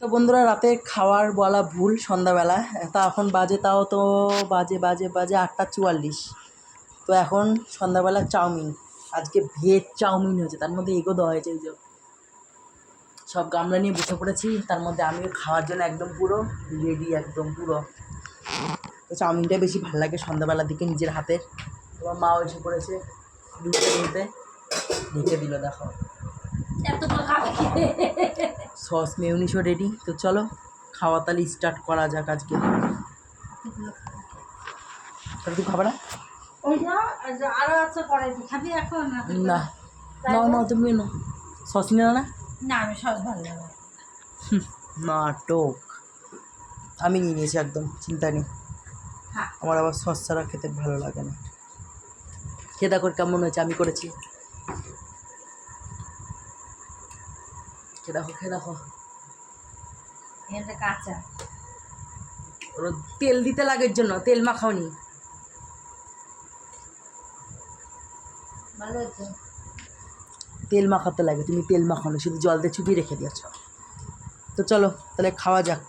তো বন্ধুরা, রাতে খাওয়ার বলা ভুল সন্ধ্যাবেলা। তা এখন বাজে, তাও তো বাজে বাজে বাজে আটটা চুয়াল্লিশ। তো এখন সন্ধ্যাবেলা চাউমিন। আজকে ভেজ চাউমিন হয়েছে, তার মধ্যে এগো দেওয়া হয়েছে এই যে। সব গামলা নিয়ে বসে পড়েছি, তার মধ্যে আমিও খাওয়ার জন্য একদম পুরো রেডি একদম পুরো। তো চাউমিনটাই বেশি ভালো লাগে সন্ধ্যাবেলার দিকে নিজের হাতের। তোমার মাও এসে পড়েছে দুধে নিতে। ঢেকে দিল, দেখো। এত সস মেউনিসও রেডি তো চলো খাওয়া তাহলে স্টার্ট করা যাক আজকে। তুই খাবে না? না না না। তুমি না সস নিও না? না আমি সব ভালো নাটক। আমি নিয়ে নিয়েছি একদম চিন্তা নেই। হ্যাঁ। আমার আবার সস ছাড়া খেতে ভালো লাগে না। খেয়ে দেখো কেমন হয়েছে আমি করেছি। খেয়ে দেখো খেয়ে দেখো কাঁচা তেল দিতে লাগে জন্য তেল মাখাওনি। ভালো তেল মাখাতে লাগে তুমি তেল মাখানো শুধু জল দিয়ে চুপিয়ে রেখে দিয়েছ। তো চলো তাহলে খাওয়া যাক।